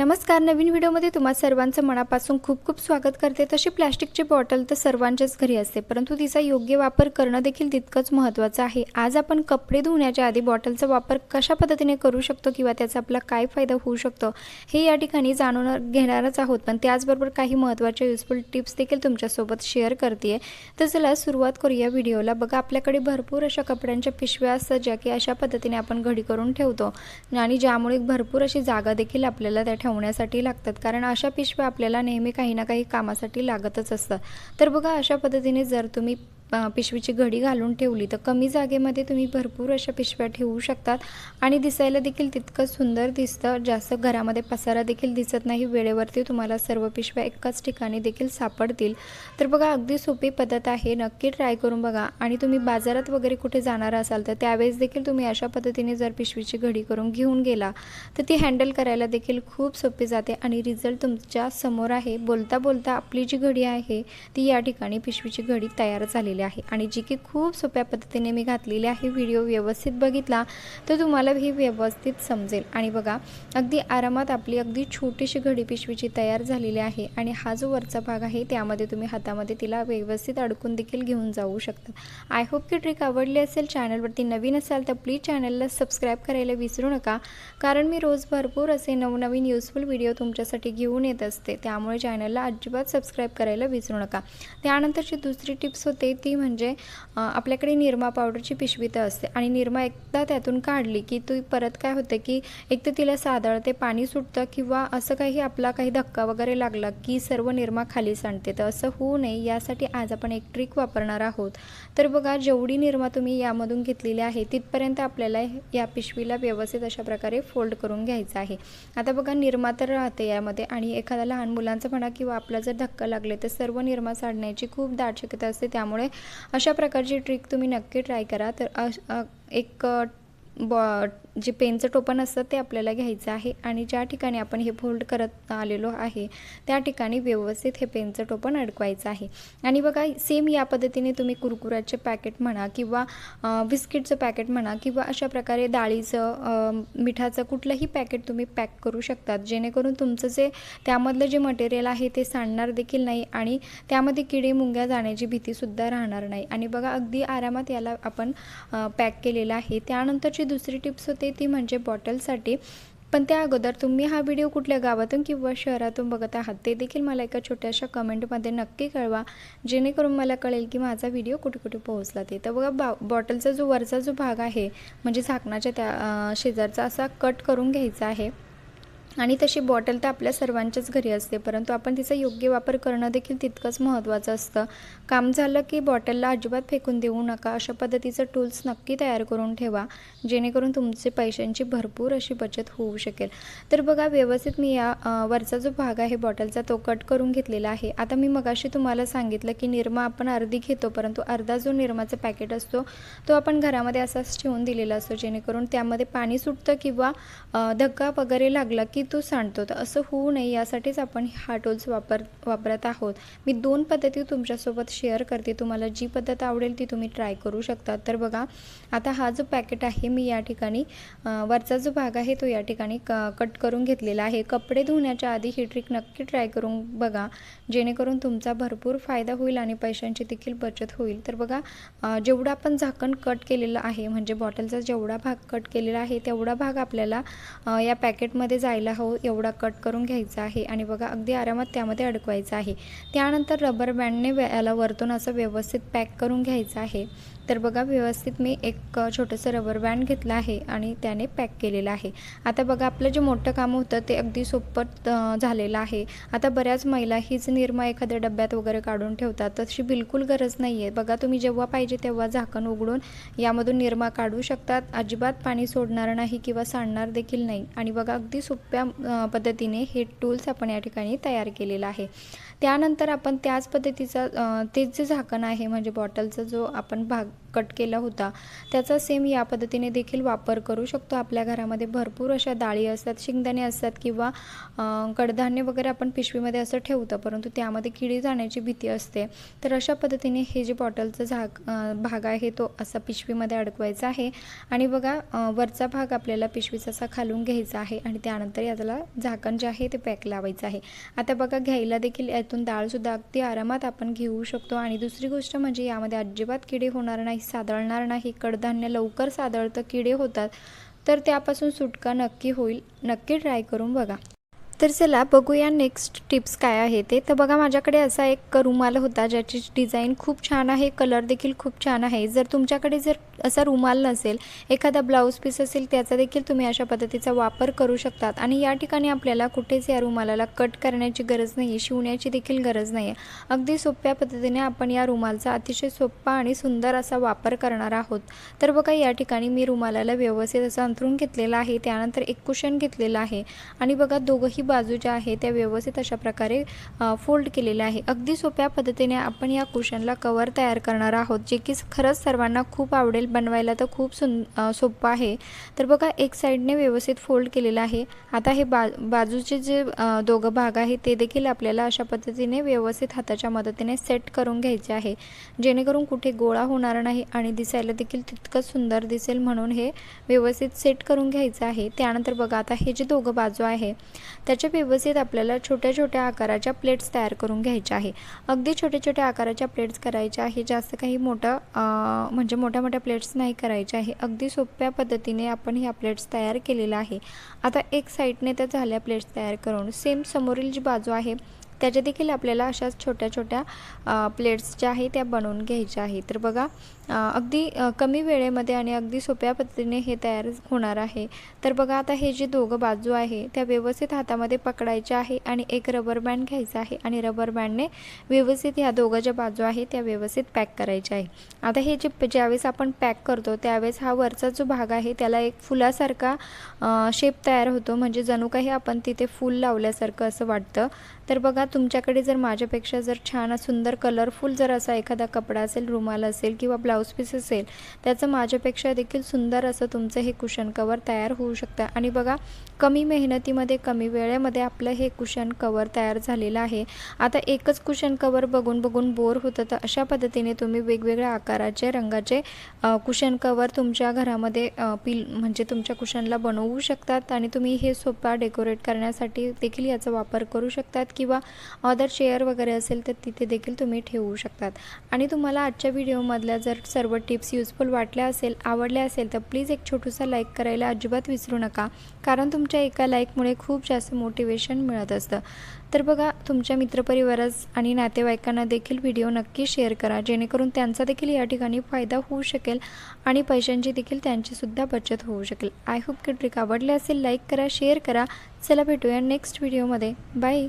नमस्कार नवीन व्हिडिओमध्ये तुम्हा सर्वांचं मनापासून खूप खूप स्वागत करते. तशी प्लॅस्टिकची बॉटल तर सर्वांच्याच घरी असते परंतु तिचा योग्य वापर करणं देखील तितकंच महत्त्वाचं आहे. आज आपण कपडे धुण्याच्या आधी बॉटलचा वापर कशा पद्धतीने करू शकतो किंवा त्याचा आपला काय फायदा होऊ शकतो हे या ठिकाणी जाणून घेणारच आहोत. पण त्याचबरोबर काही महत्त्वाच्या युजफुल टिप्स देखील तुमच्यासोबत शेअर करते तर चला सुरुवात करूया व्हिडिओला. बघा आपल्याकडे भरपूर अशा कपड्यांच्या पिशव्या असतात ज्या की अशा पद्धतीने आपण घडी करून ठेवतो आणि ज्यामुळे भरपूर अशी जागा देखील आपल्याला त्या ठेवण्यासाठी लागतात. कारण अशा पिशव्या आपल्याला नेहमी काही ना काही कामासाठी लागतच असतात. तर बघा अशा पद्धतीने जर तुम्ही पिशवीची घडी घालून ठेवली. तर कमी जागेमध्ये तुम्ही भरपूर अशा पिशव्या ठेवू शकतात. आणि दिसायला देखील तितकं सुंदर दिसतं. जास्त घरामध्ये पसारा देखील दिसत नाही. वेळेवरती तुम्हाला सर्व पिशव्या एकाच ठिकाणी देखील सापडतील. तर बघा अगदी सोपी पद्धत आहे. नक्की ट्राय करून बघा. आणि तुम्ही बाजारात वगैरे कुठे जाणार असाल तर त्यावेळेस देखील तुम्ही अशा पद्धतीने जर पिशवीची घडी करून घेऊन गेला तर ती हँडल करायला देखील खूप सोपी जाते. आणि रिझल्ट तुमच्यासमोर आहे. बोलता बोलता आपली जी घडी आहे ती या ठिकाणी पिशवीची घडी तयार झालेली आहे. आणि जी की खूप सोप्या पद्धतीने मी घातलेली आहे. व्हिडिओ व्यवस्थित बघितला तर तुम्हाला ही व्यवस्थित समजेल. आणि बघा अगदी आरामात आपली अगदी छोटीशी घडी पिशवीची तयार झालेली आहे. आणि हा जो वरचा भाग आहे त्यामध्ये तुम्ही हातामध्ये तिला व्यवस्थित अडकून देखील घेऊन जाऊ शकता. आय होप की ट्रिक आवडली असेल चॅनलवरती नवीन असाल तर प्लीज चॅनलला सबस्क्राईब करायला विसरू नका. कारण मी रोज भरपूर असे नवनवीन युजफुल व्हिडिओ तुमच्यासाठी घेऊन येत असते. त्यामुळे चॅनलला अजिबात सबस्क्राईब करायला विसरू नका. त्यानंतरची दुसरी टिप्स होते ती ती म्हणजे आपल्याकडे निरमा पावडरची पिशवी तर असते. आणि निरमा एकदा त्यातून काढली की ती परत काय होतं की एक तर तिला सादळते पाणी सुटतं किंवा असं काही आपला काही धक्का वगैरे लागला की सर्व निरमा खाली सांडते. तर असं होऊ नये. यासाठी आज आपण एक ट्रिक वापरणार आहोत. तर बघा जेवढी निरमा तुम्ही यामधून घेतलेली आहे तिथपर्यंत आपल्याला या पिशवीला व्यवस्थित अशा प्रकारे फोल्ड करून घ्यायचं आहे. आता बघा निरमा तर राहते यामध्ये आणि एखाद्या लहान मुलांचं म्हणा किंवा आपला जर धक्का लागले तर सर्व निरमा साडण्याची खूप दाट शक्यता असते. त्यामुळे अशा प्रकारची ट्रिक तुम्ही नक्की ट्राय करा. तर अश- एक बॉ जे पेनचं टोपण असतं ते आपल्याला घ्यायचं आहे आणि ज्या ठिकाणी आपण हे फोल्ड करत आलेलो आहे त्या ठिकाणी व्यवस्थित हे पेनचं टोपण अडकवायचं आहे. आणि बघा सेम या पद्धतीने तुम्ही कुरकुराचे पॅकेट म्हणा किंवा बिस्किटचं पॅकेट म्हणा किंवा अशा प्रकारे डाळीचं मिठाचं कुठलंही पॅकेट तुम्ही पॅक करू शकतात. जेणेकरून तुमचं जे त्यामधलं जे मटेरियल आहे ते सांडणार देखील नाही आणि त्यामध्ये किडे मुंग्या जाण्याची भीतीसुद्धा राहणार नाही. आणि बघा अगदी आरामात याला आपण पॅक केलेलं आहे. त्यानंतरची दुसरी टिप्स करते ती म्हणजे बॉटलसाठी पण त्या अगोदर तुम्ही हा व्हिडिओ कुठल्या गावातून किंवा शहरातून बघत आहात ते देखील मला एका छोट्याशा कमेंटमध्ये नक्की कळवा जेणेकरून मला कळेल की माझा व्हिडिओ कुठे कुठे पोहोचला ते. तर बघा बा बॉटलचा जो वरचा जो भाग आहे म्हणजे झाकणाच्या त्या शेजारचा असा कट करून घ्यायचा आहे. आणि तशी बॉटल तर आपल्या सर्वांच्याच घरी असते परंतु आपण तिचा योग्य वापर करणं देखील तितकंच महत्त्वाचं असतं. काम झालं की बॉटलला अजिबात फेकून देऊ नका अशा पद्धतीचं टूल्स नक्की तयार करून ठेवा जेणेकरून तुमचे पैशांची भरपूर अशी बचत होऊ शकेल. तर बघा व्यवस्थित मी या वरचा जो भाग आहे बॉटलचा तो कट करून घेतलेला आहे. आता मी मगाशी तुम्हाला सांगितलं की निरमा आपण अर्धी घेतो परंतु अर्धा जो निरमाचं पॅकेट असतो तो आपण घरामध्ये असाच ठेवून दिलेला असतो जेणेकरून त्यामध्ये पाणी सुटतं किंवा धक्का वगैरे लागला की तो सांडतो. तर असं होऊ नये यासाठीच आपण हा टूल्स वापर वापरत आहोत. मी दोन पद्धती तुमच्यासोबत शेअर करते. तुम्हाला जी पद्धत आवडेल ती तुम्ही ट्राय करू शकता. तर बघा आता हा जो पॅकेट आहे मी या ठिकाणी वरचा जो भाग आहे तो या ठिकाणी क कट करून घेतलेला आहे. कपडे धुण्याच्या आधी ही ट्रिक नक्की ट्राय करून बघा. जेणेकरून तुमचा भरपूर फायदा होईल आणि पैशांची देखील बचत होईल. तर बघा जेवढा आपण झाकण कट केलेलं आहे म्हणजे बॉटलचा जेवढा भाग कट केलेला आहे तेवढा भाग आपल्याला या पॅकेटमध्ये जायला हवं हो एवढा कट करून घ्यायचा आहे आणि बघा अगदी आरामात त्यामध्ये अडकवायचं आहे. त्यानंतर रबर बँडने याला वरतून असं व्यवस्थित पॅक करून घ्यायचं आहे. तर बघा व्यवस्थित मी एक छोटंसं रबर बँड घेतलं आहे आणि त्याने पॅक केलेलं आहे. आता बघा आपलं जे मोठं काम होतं ते अगदी सोपं झालेलं आहे. आता बऱ्याच महिला हीच निरमा एखाद्या डब्यात वगैरे काढून ठेवतात. तशी बिलकुल गरज नाही आहे बघा तुम्ही जेव्हा पाहिजे तेव्हा झाकण उघडून यामधून निरमा काढू शकतात. अजिबात पाणी सोडणार नाही किंवा सांडणार देखील नाही. आणि बघा अगदी सोप्या अ, पद्धतीने हे टूल्स आपण या ठिकाणी तयार केलेलं आहे. त्यानंतर आपण त्याच पद्धतीचा तेच जे झाकण आहे म्हणजे बॉटलचा जो आपण भाग कट केला होता. त्याचा सेम या पद्धतीने देखील वापर करू शकतो. आपल्या घरामध्ये भरपूर अशा डाळी असतात शेंगदाणे असतात किंवा कडधान्य वगैरे आपण पिशवीमध्ये असं ठेवतो परंतु त्यामध्ये किडी जाण्याची भीती असते. तर अशा पद्धतीने हे जे बॉटलचं झाक भाग आहे तो असा पिशवीमध्ये अडकवायचा आहे. आणि बघा वरचा भाग आपल्याला पिशवीचा असा खालून घ्यायचा आहे आणि त्यानंतर याला झाकण जे आहे ते पॅक लावायचं आहे. आता बघा घ्यायला देखील यातून डाळसुद्धा अगदी आरामात आपण घेऊ शकतो. आणि दुसरी गोष्ट म्हणजे यामध्ये अजिबात किडे होणार नाही सादळणार नाही कडधान्य लवकर सादळतं किडे होतात तर त्यापासून सुटका नक्की होईल नक्की ट्राय करून बघा. तर चला बघूया नेक्स्ट टिप्स काय आहे ते. तर बघा माझ्याकडे असा एक रुमाल होता ज्याची डिझाईन खूप छान आहे कलर देखील खूप छान आहे. जर तुमच्याकडे जर असा रुमाल नसेल एखादा ब्लाऊज पीस असेल त्याचा देखील तुम्ही अशा पद्धतीचा वापर करू शकतात. आणि या ठिकाणी आपल्याला कुठेच या रुमालाला कट करण्याची गरज नाही आहे शिवण्याची देखील गरज नाही आहे अगदी सोप्या पद्धतीने आपण या रुमालचा अतिशय सोपा आणि सुंदर असा वापर करणार आहोत. तर बघा या ठिकाणी मी रुमालाला व्यवस्थित असं अंथरून घेतलेलं आहे त्यानंतर एक कुशन घेतलेलं आहे. आणि बघा दोघंही बाजू ज्या आहे त्या व्यवस्थित अशा प्रकारे फोल्ड केलेल्या आहे. अगदी सोप्या पद्धतीने आपण या कुशनला कवर तयार करणार आहोत जे की खरंच सर्वांना खूप आवडेल बनवायला तर खूप सुन सोपं आहे. तर बघा एक साईडने व्यवस्थित फोल्ड केलेलं आहे. आता हे बा बाजूचे जे दोघं भाग आहे ते देखील आपल्याला अशा पद्धतीने व्यवस्थित हाताच्या मदतीने सेट करून घ्यायचे आहे. जेणेकरून कुठे गोळा होणार नाही आणि दिसायला देखील तितकंच सुंदर दिसेल म्हणून हे व्यवस्थित सेट करून घ्यायचं आहे. त्यानंतर बघा आता हे जे दोघं बाजू आहे त्याच्या व्यवस्थित आपल्याला छोट्या छोट्या आकाराच्या प्लेट्स तयार करून घ्यायच्या आहे. अगदी छोट्या छोट्या आकाराच्या प्लेट्स करायच्या आहे. जास्त काही मोठं म्हणजे मोठ्या मोठ्या प्लेट्स नाही करायचे आहे. अगदी सोप्या पद्धतीने आपण ह्या प्लेट्स तयार केलेल्या आहे. आता एक साईडने त्या झाल्या प्लेट्स तयार करून. सेम समोरील जी बाजू आहे त्याच्या देखील आपल्याला अशाच छोट्या छोट्या प्लेट्स ज्या आहे त्या बनवून घ्यायच्या आहे तर बघा अगदी कमी वेळेमध्ये आणि अगदी सोप्या पद्धतीने हे तयार होणार आहे. तर बघा आता हे जे दोघं बाजू आहे त्या व्यवस्थित हातामध्ये पकडायच्या आहे आणि एक रबर बँड घ्यायचा आहे आणि रबर बँडने व्यवस्थित ह्या दोघं ज्या बाजू आहे त्या व्यवस्थित पॅक करायच्या आहे. आता हे जे ज्यावेळेस आपण पॅक करतो त्यावेळेस हा वरचा जो भाग आहे त्याला एक फुलासारखा शेप तयार होतो. म्हणजे जणू काही आपण तिथे फूल लावल्यासारखं असं वाटतं. तर बघा तुमच्याकडे जर माझ्यापेक्षा जर छान सुंदर कलरफुल जर असा एखादा कपडा असेल रुमाल असेल किंवा ब्लाऊज पीस असेल त्याचं माझ्यापेक्षा देखील सुंदर असं तुमचं हे कुशन कवर तयार होऊ शकतं. आणि बघा कमी मेहनतीमध्ये कमी वेळेमध्ये आपलं हे कुशन कवर तयार झालेलं आहे. आता एकच कुशन कवर बघून बघून बोर होतं तर अशा पद्धतीने तुम्ही वेगवेगळ्या आकाराचे रंगाचे कुशन कवर तुमच्या घरामध्ये पिल म्हणजे तुमच्या कुशनला बनवू शकतात आणि तुम्ही हे सोपा डेकोरेट करण्यासाठी देखील याचा वापर करू शकतात किंवा अदर चेअर वगैरे असेल तर तिथे देखील तुम्ही ठेवू शकतात. आणि तुम्हाला आजच्या व्हिडिओमधल्या जर सर्व टिप्स युजफुल वाटल्या असेल आवडल्या असेल तर प्लीज एक छोटूसा लाईक करायला अजिबात विसरू नका. कारण तुमच्या एका लाईकमुळे खूप जास्त मोटिवेशन मिळत असतं. तर बघा तुमच्या मित्रपरिवारास आणि नातेवाईकांना देखील व्हिडिओ नक्की शेअर करा. जेणेकरून त्यांचा देखील या ठिकाणी फायदा होऊ शकेल आणि पैशांची देखील त्यांचीसुद्धा बचत होऊ शकेल. आय होप की ट्रिक आवडले असेल लाईक करा शेअर करा. चला भेटूया नेक्स्ट व्हिडिओमध्ये बाय